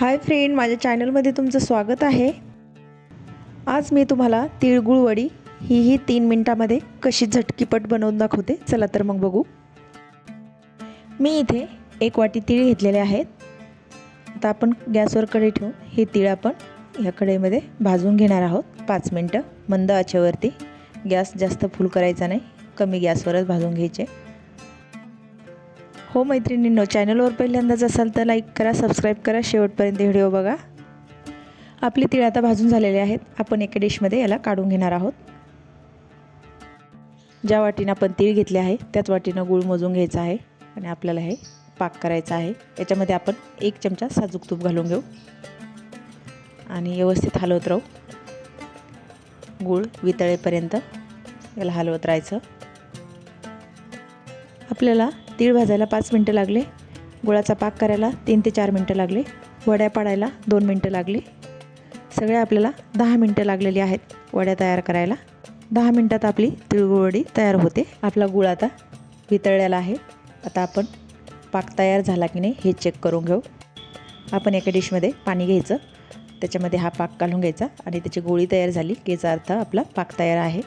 Hi friend माझ्या चॅनलमध्ये तुमचं स्वागत आहे. आज मी तुम्हाला तिळगुळ वडी ही ही तीन मिनटामध्ये कशी झटकीपट बनवून दाखवते. चला तर मग बघू. मी इथे एक वाटी तीळ घेतलेले आहेत. आता आपण गॅसवर कढई ठेवून हे तीळ आपण ह्या कढईमध्ये भाजून घेणार आहोत. पाच मिनटं मंद आचेवरती. गॅस जास्त फुल करायचा नाही. कमी गॅसवरच भाजून घ्यायचे. हो मैत्रिणींनो चॅनलवर पहिल्यांदाच असाल तर लाईक करा सबस्क्राईब करा. शेवटपर्यंत व्हिडिओ बघा. आपली तिळ आता भाजून झालेले आहेत. आपण एका डिशमध्ये याला काढून घेणार आहोत. ज्या वाटीनं आपण तीळ घेतले आहे त्याच वाटीनं गूळ मोजून घ्यायचा आहे आणि आपल्याला हे पाक करायचा आहे. याच्यामध्ये आपण एक चमचा साजूक तूप घालून घेऊ. आणि व्यवस्थित हलवत राहू. गूळ वितळेपर्यंत याला हलवत राहायचं. आपल्याला तीळ भाजायला पाच मिनटं लागले. गुळाचा पाक करायला तीन ते चार मिनटं लागले. वड्या पाडायला दोन मिनटं लागली. सगळे आपल्याला दहा मिनटं लागलेली आहेत वड्या तयार करायला. दहा मिनटात आपली तिळगुळवडी तयार होते. आपला गुळ आता वितळलेला आहे. आता आपण पाक तयार झाला की नाही हे चेक करून घेऊ. आपण एका डिशमध्ये पाणी घ्यायचं. त्याच्यामध्ये हा पाक घालून घ्यायचा आणि त्याची गोळी तयार झाली की याचा अर्थ आपला पाक तयार आहे.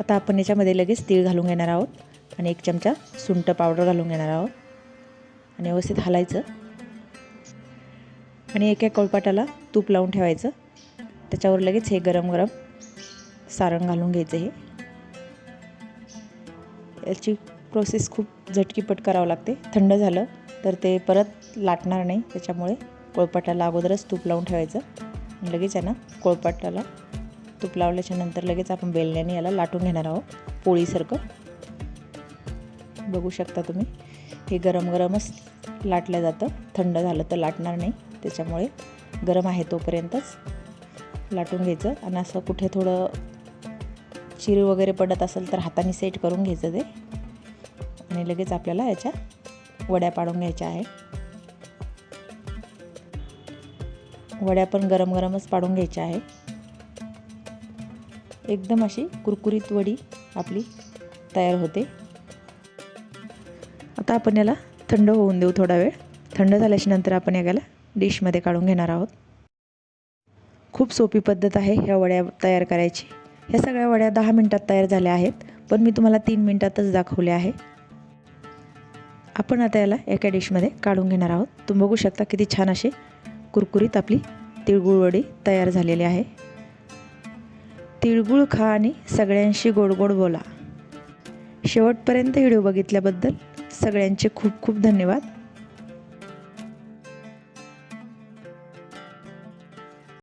आता आपण याच्यामध्ये लगेच तीळ घालून घेणार आहोत. आणि एक चमचा सुंठ पावडर घालून घेणार आहोत. आणि व्यवस्थित हलायचं. आणि एका कळपाटाला तूप लावून ठेवायचं. त्याच्यावर लगेच हे गरम गरम सारण घालून घ्यायचं हे. याची प्रोसेस खूप झटकीपट करावं लागते. थंड झालं तर ते परत लाटणार नाही. त्याच्यामुळे कोळपाटाला अगोदरच तूप लावून ठेवायचं. लगेच आहे ना कोळपाटाला तूप लावल्याच्या नंतर लगेच आपण बेलण्याने याला लाटून घेणार आहोत. पोळीसारखं. बघू शकता तुम्ही. हे गरम गरमच लाटलं जातं. थंड झालं तर लाटणार नाही. त्याच्यामुळे गरम आहे तोपर्यंतच लाटून घ्यायचं. आणि असं कुठे थोडं चिरी वगैरे पडत असेल तर हाताने सेट करून घ्यायचं ते. आणि लगेच आपल्याला याच्या वड्या पाडून घ्यायच्या आहे. वड्या पण गरम गरमच पाडून घ्यायच्या आहे. एकदम अशी कुरकुरीत वडी आपली तयार होते. आता आपण याला थंड होऊन देऊ थोडा वेळ. थंड झाल्याच्यानंतर आपण याला डिशमध्ये काढून घेणार आहोत. खूप सोपी पद्धत आहे ह्या वड्या तयार करायची. ह्या सगळ्या वड्या दहा मिनटात तयार झाल्या आहेत पण मी तुम्हाला तीन मिनटातच दाखवले आहे. आपण आता याला एका डिशमध्ये काढून घेणार आहोत. तुम्ही बघू शकता किती छान अशी कुरकुरीत आपली तिळगुळ वडी तयार झालेली आहे. तिळगुळ खा आणि सगळ्यांशी गोड गोड बोला. शेवटपर्यंत व्हिडिओ बघितल्याबद्दल सगळ्यांचे खूप खूप धन्यवाद.